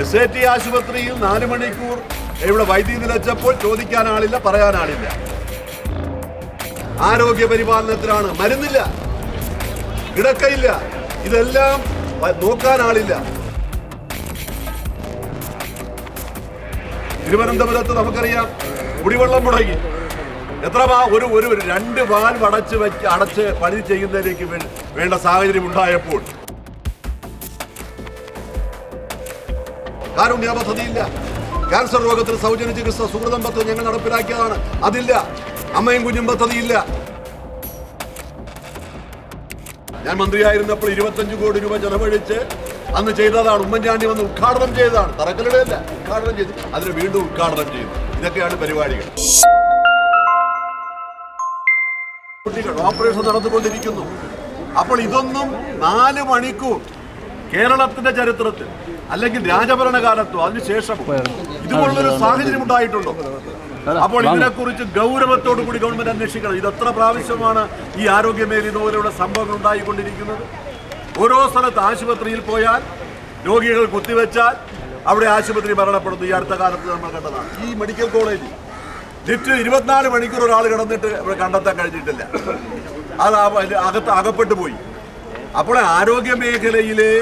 S A T ആശുപത്രിയിൽ നാല് മണിക്കൂർ ഇവിടെ വൈദ്യുതി നിലച്ചപ്പോൾ ചോദിക്കാൻ ആളില്ല പറയാൻ ആളില്ല ആരോഗ്യ പരിപാലനത്തിലാണ് മരുന്നില്ല. കിടക്കയില്ല. ഇതെല്ലാം നോക്കാൻ ആളില്ല തിരുവനന്തപുരത്ത് നമുക്കറിയാം കുടിവെള്ളം മുടങ്ങി. എത്ര ഒരു ഒരു രണ്ട് വാൽ അടച്ച് വെച്ച് അടച്ച് പണി ചെയ്യുന്നതിലേക്ക് വേണ്ട സാഹചര്യം ഉണ്ടായപ്പോൾ കാരുണ്യ പദ്ധതിയില്ല. ക്യാൻസർ രോഗത്തിന് സൗജന്യ ചികിത്സ സുഹൃതം പദ്ധതി ഞങ്ങൾ നടപ്പിലാക്കിയതാണ്. അതില്ല. അമ്മയും കുഞ്ഞും പദ്ധതിയില്ല. ഞാൻ മന്ത്രിയായിരുന്നപ്പോൾ ഇരുപത്തഞ്ച് കോടി രൂപ ചെലവഴിച്ച് അന്ന് ചെയ്തതാണ്. ഉമ്മൻചാണ്ടി വന്ന് ഉദ്ഘാടനം ചെയ്തതാണ്. തറക്കല്ലിടയല്ല ഉദ്ഘാടനം ചെയ്തു. അതിന് വീണ്ടും ഉദ്ഘാടനം ചെയ്തു. ഇതൊക്കെയാണ് പരിപാടികൾ. കുട്ടികൾ ഓപ്പറേഷൻ നടന്നുകൊണ്ടിരിക്കുന്നു. അപ്പോൾ ഇതൊന്നും നാല് മണിക്കൂർ കേരളത്തിന്റെ ചരിത്രത്തിൽ അല്ലെങ്കിൽ രാജഭരണകാലത്തോ അതിനുശേഷം ഇതുപോലുള്ളൊരു സാഹചര്യം ഉണ്ടായിട്ടുണ്ടോ? അപ്പോൾ ഇതിനെക്കുറിച്ച് ഗൗരവത്തോടു കൂടി ഗവൺമെന്റ് അന്വേഷിക്കണം. ഇത് എത്ര പ്രാവശ്യമാണ് ഈ ആരോഗ്യ മേഖല ഇതുപോലെയുള്ള സംഭവങ്ങൾ ഉണ്ടായിക്കൊണ്ടിരിക്കുന്നത്? ഓരോ സ്ഥലത്ത് ആശുപത്രിയിൽ പോയാൽ രോഗികൾ കുത്തിവെച്ചാൽ അവിടെ ആശുപത്രി മരണപ്പെടുന്നു. ഈ അടുത്ത കാലത്ത് നമ്മൾ കണ്ടതാണ്. ഈ മെഡിക്കൽ കോളേജിൽ ലിറ്റ് ഇരുപത്തിനാല് മണിക്കൂർ ഒരാൾ കിടന്നിട്ട് ഇവിടെ കണ്ടെത്താൻ കഴിഞ്ഞിട്ടില്ല. അത് അകത്ത് അകപ്പെട്ടു പോയി. അപ്പോൾ ആരോഗ്യ മേഖലയിലെ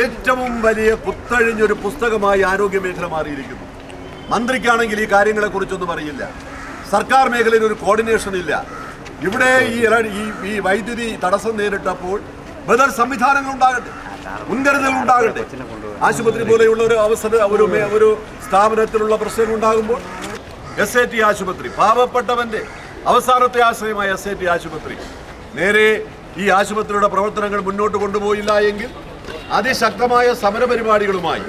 ഏറ്റവും വലിയ കുത്തഴിഞ്ഞൊരു പുസ്തകമായി ആരോഗ്യ മേഖല മാറിയിരിക്കുന്നു. മന്ത്രിക്കാണെങ്കിൽ ഈ കാര്യങ്ങളെ കുറിച്ചൊന്നും അറിയില്ല. സർക്കാർ മേഖലയിൽ ഒരു കോർഡിനേഷൻ ഇല്ല. ഇവിടെ ഈ ഈ വൈദ്യുതി തടസ്സം നേരിട്ടപ്പോൾ ബദൽ സംവിധാനങ്ങൾ ഉണ്ടാകട്ടെ മുൻകരുതൽ ഉണ്ടാകട്ടെ ആശുപത്രി പോലെയുള്ള ഒരു അവസര ഒരു ഒരു സ്ഥാപനത്തിലുള്ള പ്രശ്നങ്ങൾ ഉണ്ടാകുമ്പോൾ എസ് ഐ ടി ആശുപത്രി പാവപ്പെട്ടവന്റെ അവസാനത്തെ ആശ്രയമായ എസ് ഐ ടി ആശുപത്രി. നേരെ ഈ ആശുപത്രിയുടെ പ്രവർത്തനങ്ങൾ മുന്നോട്ട് കൊണ്ടുപോയില്ല എങ്കിൽ അതിശക്തമായ സമരപരിപാടികളുമായി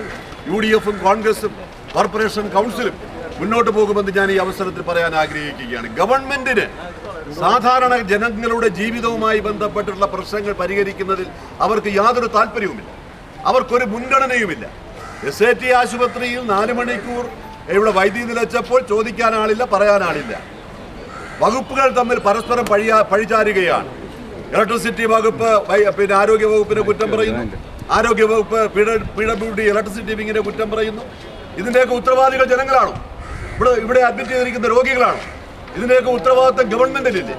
യു ഡി എഫും കോൺഗ്രസും കോർപ്പറേഷൻ കൗൺസിലും മുന്നോട്ട് പോകുമെന്ന് ഞാൻ ഈ അവസരത്തിൽ പറയാൻ ആഗ്രഹിക്കുകയാണ്. ഗവൺമെന്റിന് സാധാരണ ജനങ്ങളുടെ ജീവിതവുമായി ബന്ധപ്പെട്ടുള്ള പ്രശ്നങ്ങൾ പരിഹരിക്കുന്നതിൽ അവർക്ക് യാതൊരു താല്പര്യവുമില്ല. അവർക്കൊരു മുൻഗണനയുമില്ല. എസ് എ ടി ആശുപത്രിയിൽ നാല് മണിക്കൂർ ഇവിടെ വൈദ്യുതി നിലച്ചപ്പോൾ ചോദിക്കാൻ ആളില്ല. വകുപ്പുകൾ തമ്മിൽ പരസ്പരം പഴിയാ പഴിചാരുകയാണ്. ഇലക്ട്രിസിറ്റി വകുപ്പ് പിന്നെ ആരോഗ്യ വകുപ്പിനെ കുറ്റം പറയുന്നു. ആരോഗ്യ വകുപ്പ് പി ഡബ്ല്യു ഡി ഇലക്ട്രിസിറ്റി വിങ്ങിനെ കുറ്റം പറയുന്നു. ഇതിന്റെയൊക്കെ ഉത്തരവാദികൾ ജനങ്ങളാണോ. ഇവിടെ ഇവിടെ അഡ്മിറ്റ് ചെയ്തിരിക്കുന്ന രോഗികളാണ്. ഇതിന്റെയൊക്കെ ഉത്തരവാദിത്തം ഗവൺമെന്റിലില്ലേ?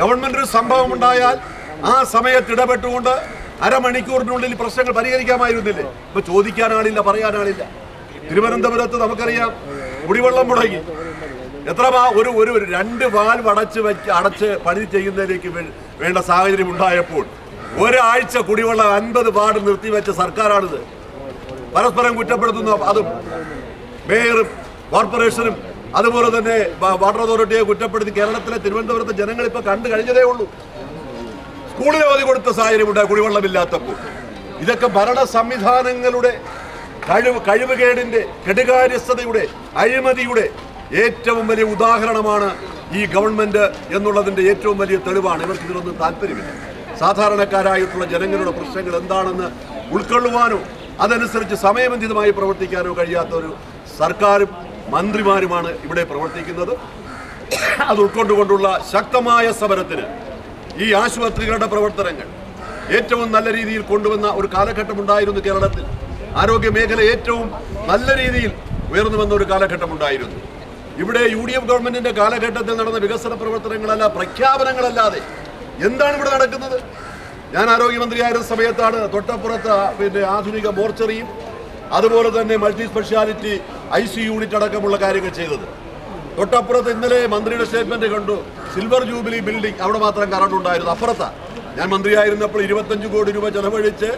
ഗവൺമെന്റ് ഒരു സംഭവം ഉണ്ടായാൽ ആ സമയത്ത് ഇടപെട്ടുകൊണ്ട് അരമണിക്കൂറിനുള്ളിൽ പ്രശ്നങ്ങൾ പരിഹരിക്കാമായിരുന്നില്ലേ? ഇപ്പൊ ചോദിക്കാനാളില്ല പറയാനാളില്ല. തിരുവനന്തപുരത്ത് നമുക്കറിയാം കുടിവെള്ളം മുടങ്ങി. എത്ര ഒരു ഒരു രണ്ട് വാൽ അടച്ച് വെച്ച് അടച്ച് പണി ചെയ്യുന്നതിലേക്ക് വേണ്ട സാഹചര്യം ഉണ്ടായപ്പോൾ ഒരാഴ്ച കുടിവെള്ളം അൻപത് വാർഡ് നിർത്തിവെച്ച സർക്കാരാണിത്. പരസ്പരം കുറ്റപ്പെടുത്തുന്ന അതും മേയറും കോർപ്പറേഷനും അതുപോലെ തന്നെ വാട്ടർ അതോറിറ്റിയെ കുറ്റപ്പെടുത്തി കേരളത്തിലെ തിരുവനന്തപുരത്തെ ജനങ്ങൾ ഇപ്പൊ കണ്ടു കഴിഞ്ഞതേ ഉള്ളൂ. സ്കൂളിൽ അവധി കൊടുത്ത സാഹചര്യമുണ്ട് കുടിവെള്ളമില്ലാത്തപ്പോൾ. ഇതൊക്കെ ഭരണ സംവിധാനങ്ങളുടെ കഴിവ് കഴിവുകേടിന്റെ കെടുകാര്യസ്ഥതയുടെ അഴിമതിയുടെ ഏറ്റവും വലിയ ഉദാഹരണമാണ് ഈ ഗവൺമെന്റ് എന്നുള്ളതിന്റെ ഏറ്റവും വലിയ തെളിവാണ്. ഇവർക്ക് ഇതിലൊന്നും താല്പര്യമില്ല. സാധാരണക്കാരായിട്ടുള്ള ജനങ്ങളുടെ പ്രശ്നങ്ങൾ എന്താണെന്ന് ഉൾക്കൊള്ളുവാനോ അതനുസരിച്ച് സമയബന്ധിതമായി പ്രവർത്തിക്കാനോ കഴിയാത്ത ഒരു സർക്കാരും മന്ത്രിമാരുമാണ് ഇവിടെ പ്രവർത്തിക്കുന്നത്. അത് ഉൾക്കൊണ്ടുകൊണ്ടുള്ള ശക്തമായ സമരത്തിന് ഈ ആശുപത്രികളുടെ പ്രവർത്തനങ്ങൾ ഏറ്റവും നല്ല രീതിയിൽ കൊണ്ടുവന്ന ഒരു കാലഘട്ടം ഉണ്ടായിരുന്നു കേരളത്തിൽ. ആരോഗ്യ മേഖല ഏറ്റവും നല്ല രീതിയിൽ ഉയർന്നു വന്ന ഒരു കാലഘട്ടം ഉണ്ടായിരുന്നു. ഇവിടെ യു ഡി എഫ് ഗവൺമെന്റിന്റെ കാലഘട്ടത്തിൽ നടന്ന വികസന പ്രവർത്തനങ്ങളല്ല പ്രഖ്യാപനങ്ങളല്ലാതെ എന്താണ് ഇവിടെ നടക്കുന്നത്? ഞാൻ ആരോഗ്യമന്ത്രിയായിരുന്ന സമയത്താണ് തൊട്ടപ്പുറത്ത് പിന്നെ ആധുനിക മോർച്ചറിയും അതുപോലെ തന്നെ multi speciality I C unit അടക്കമുള്ള കാര്യങ്ങൾ ചെയ്തത്. തൊട്ടപ്പുറത്ത് ഇന്നലെ മന്ത്രിയുടെ സ്റ്റേറ്റ്മെന്റ് കണ്ടു. സിൽവർ ജൂബിലി ബിൽഡിംഗ് അവിടെ മാത്രം കറണ്ട് ഉണ്ടായിരുന്നു. അപ്പുറത്താണ് ഞാൻ മന്ത്രിയായിരുന്നപ്പോൾ ഇരുപത്തഞ്ച് കോടി രൂപ ചെലവഴിച്ച്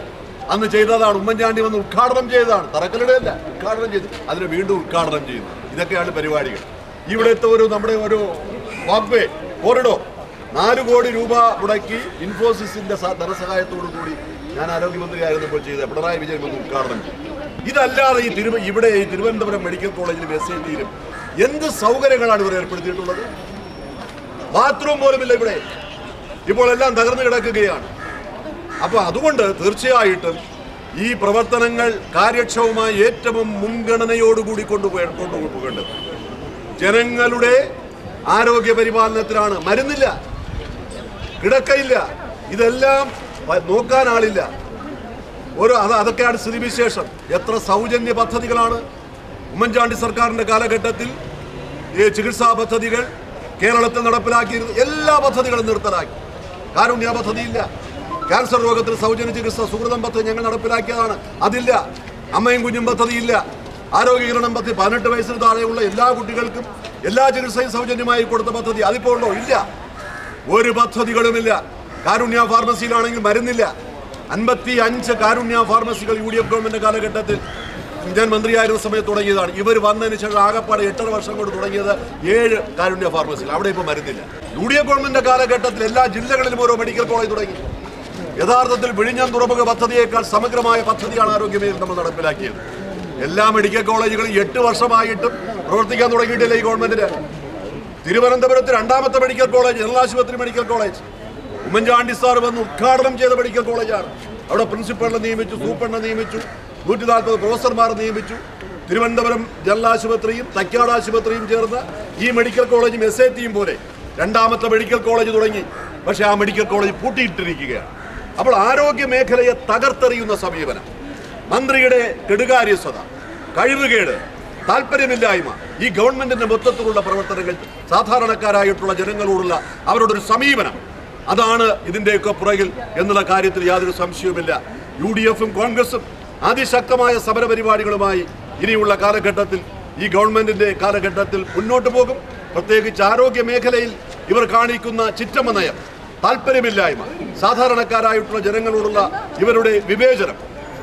അന്ന് ചെയ്തതാണ് ഉമ്മൻചാണ്ടി വന്ന് ഉദ്ഘാടനം ചെയ്തതാണ്. തറക്കല്ലിടയല്ല ഉദ്ഘാടനം ചെയ്തു. അതിനെ വീണ്ടും ഉദ്ഘാടനം ചെയ്യുന്നു. ഇതൊക്കെയാണ് പരിപാടികൾ. ഇവിടുത്തെ ഒരു നമ്മുടെ ഒരു വാക്വേ കോറിഡോർ നാല് കോടി രൂപ മുടക്കി ഇൻഫോസിസിന്റെ ധനസഹായത്തോടു കൂടി ഞാൻ ആരോഗ്യമന്ത്രിയായിരുന്നപ്പോൾ ചെയ്ത പിണറായി വിജയൻ വന്ന് ഉദ്ഘാടനം ചെയ്തു. ഇതല്ലാതെ ഈ തിരുവ ഇവിടെ ഈ തിരുവനന്തപുരം മെഡിക്കൽ കോളേജിലും എസ് ഐ ടിയിലും എന്ത് സൗകര്യങ്ങളാണ് ഇവർ ഏർപ്പെടുത്തിയിട്ടുള്ളത്? ബാത്റൂം പോലുമില്ല ഇവിടെ. ഇപ്പോൾ എല്ലാം തകർന്നു കിടക്കുകയാണ്. അപ്പോൾ അതുകൊണ്ട് തീർച്ചയായിട്ടും ഈ പ്രവർത്തനങ്ങൾ കാര്യക്ഷമമായി ഏറ്റവും മുൻഗണനയോടുകൂടി കൊണ്ടുപോയി കൊണ്ടുപോകേണ്ടത് ജനങ്ങളുടെ ആരോഗ്യ പരിപാലനത്തിലാണ്. മരുന്നില്ല. കിടക്കയില്ല. ഇതെല്ലാം നോക്കാൻ ആളില്ല. ഓരോ അത് അതൊക്കെയാണ് സ്ഥിതിവിശേഷം എത്ര സൗജന്യ പദ്ധതികളാണ് ഉമ്മൻചാണ്ടി സർക്കാരിന്റെ കാലഘട്ടത്തിൽ ഈ ചികിത്സാ പദ്ധതികൾ കേരളത്തിൽ നടപ്പിലാക്കിയിരുന്ന എല്ലാ പദ്ധതികളും നിർത്തലാക്കി. കാരുണ്യ പദ്ധതിയില്ല. ക്യാൻസർ രോഗത്തിന് സൗജന്യ ചികിത്സ സുഹൃതം പദ്ധതി ഞങ്ങൾ നടപ്പിലാക്കിയതാണ്. അതില്ല. അമ്മയും കുഞ്ഞും പദ്ധതിയില്ല. ആരോഗ്യകിരണം പദ്ധതി പതിനെട്ട് വയസ്സിന് താഴെയുള്ള എല്ലാ കുട്ടികൾക്കും എല്ലാ ചികിത്സയും സൗജന്യമായി കൊടുത്ത പദ്ധതി. അതിപ്പോൾ ഉണ്ടോ? ഇല്ല. ഒരു പദ്ധതികളുമില്ല. കാരുണ്യ ഫാർമസിയിലാണെങ്കിൽ മരുന്നില്ല. അൻപത്തി അഞ്ച് കാരുണ്യ ഫാർമസികൾ യു ഡി എഫ് ഗവൺമെന്റ് കാലഘട്ടത്തിൽ ഞാൻ മന്ത്രിയായിരുന്ന സമയത്ത് തുടങ്ങിയതാണ്. ഇവർ വന്നതിന് ശേഷം ആകപ്പാട് എട്ടര വർഷം കൊണ്ട് തുടങ്ങിയത് ഏഴ് കാരുണ്യ ഫാർമസികൾ. അവിടെ ഇപ്പോൾ മരുന്നില്ല. യു ഡി എഫ് ഗവൺമെന്റ് കാലഘട്ടത്തിൽ എല്ലാ ജില്ലകളിലും ഓരോ മെഡിക്കൽ കോളേജ് തുടങ്ങി. യഥാർത്ഥത്തിൽ വിഴിഞ്ഞം തുറമുഖ പദ്ധതിയേക്കാൾ സമഗ്രമായ പദ്ധതിയാണ് ആരോഗ്യമേഖല നമ്മൾ നടപ്പിലാക്കിയത്. എല്ലാ മെഡിക്കൽ കോളേജുകളും എട്ട് വർഷമായിട്ടും പ്രവർത്തിക്കാൻ തുടങ്ങിയിട്ടില്ല ഈ ഗവൺമെന്റിന്. തിരുവനന്തപുരത്ത് രണ്ടാമത്തെ മെഡിക്കൽ കോളേജ് ജനറൽ ആശുപത്രി മെഡിക്കൽ കോളേജ്. ഉമ്മൻചാണ്ടി സാർ വന്ന് ഉദ്ഘാടനം ചെയ്ത മെഡിക്കൽ കോളേജാണ്. അവിടെ പ്രിൻസിപ്പളിനെ നിയമിച്ചു സൂപ്രണ്ടിനെ നിയമിച്ചു നൂറ്റി നാൽപ്പത് പ്രൊഫസർമാരെ നിയമിച്ചു. തിരുവനന്തപുരം ജനറൽ ആശുപത്രിയും തൈക്കാട് ആശുപത്രിയും ചേർന്ന് ഈ മെഡിക്കൽ കോളേജും എസ് എ ടിയും പോലെ രണ്ടാമത്തെ മെഡിക്കൽ കോളേജ് തുടങ്ങി. പക്ഷേ ആ മെഡിക്കൽ കോളേജ് പൂട്ടിയിട്ടിരിക്കുകയാണ്. അപ്പോൾ ആരോഗ്യ മേഖലയെ തകർത്തെറിയുന്ന സമീപനം. മന്ത്രിയുടെ കെടുകാര്യസ്ഥത കഴിവുകേട് താല്പര്യമില്ലായ്മ ഈ ഗവൺമെന്റിന്റെ മൊത്തത്തിലുള്ള പ്രവർത്തനങ്ങൾ സാധാരണക്കാരായിട്ടുള്ള ജനങ്ങളോടുള്ള അവരുടെ ഒരു സമീപനം. അതാണ് ഇതിന്റെയൊക്കെ പുറകിൽ എന്നുള്ള കാര്യത്തിൽ യാതൊരു സംശയവുമില്ല. യു ഡി എഫും കോൺഗ്രസും അതിശക്തമായ സമരപരിപാടികളുമായി ഇനിയുള്ള കാലഘട്ടത്തിൽ ഈ ഗവൺമെന്റിന്റെ കാലഘട്ടത്തിൽ മുന്നോട്ട് പോകും. പ്രത്യേകിച്ച് ആരോഗ്യ മേഖലയിൽ ഇവർ കാണിക്കുന്ന ചിറ്റമ്മ നയം താല്പര്യമില്ലായ്മ. സാധാരണക്കാരായിട്ടുള്ള ജനങ്ങളോടുള്ള ഇവരുടെ വിവേചനം.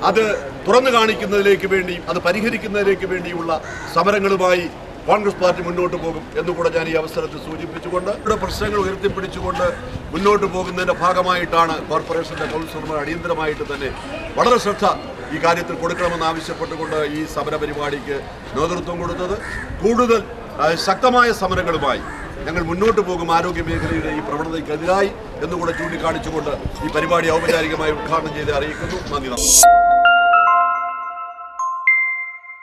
അത് തുറന്നു കാണിക്കുന്നതിലേക്ക് വേണ്ടി അത് പരിഹരിക്കുന്നതിലേക്ക് വേണ്ടിയുള്ള സമരങ്ങളുമായി കോൺഗ്രസ് പാർട്ടി മുന്നോട്ട് പോകും എന്നുകൂടെ ഞാൻ ഈ അവസരത്തിൽ സൂചിപ്പിച്ചുകൊണ്ട് ഇവിടെ പ്രശ്നങ്ങൾ ഉയർത്തിപ്പിടിച്ചുകൊണ്ട് മുന്നോട്ട് പോകുന്നതിന്റെ ഭാഗമായിട്ടാണ് കോർപ്പറേഷന്റെ കൗൺസിലർമാർ അടിയന്തരമായിട്ട് തന്നെ വളരെ ശ്രദ്ധ ഈ കാര്യത്തിൽ കൊടുക്കണമെന്ന് ആവശ്യപ്പെട്ടുകൊണ്ട് ഈ സമര പരിപാടിക്ക് നേതൃത്വം കൊടുത്തത്. കൂടുതൽ ശക്തമായ സമരങ്ങളുമായി ഞങ്ങൾ മുന്നോട്ട് പോകും ആരോഗ്യ മേഖലയുടെ ഈ പ്രവണതയ്ക്കെതിരായി എന്നുകൂടെ ചൂണ്ടിക്കാണിച്ചുകൊണ്ട് ഈ പരിപാടി ഔപചാരികമായി ഉദ്ഘാടനം ചെയ്ത് അറിയിക്കുന്നു. നന്ദി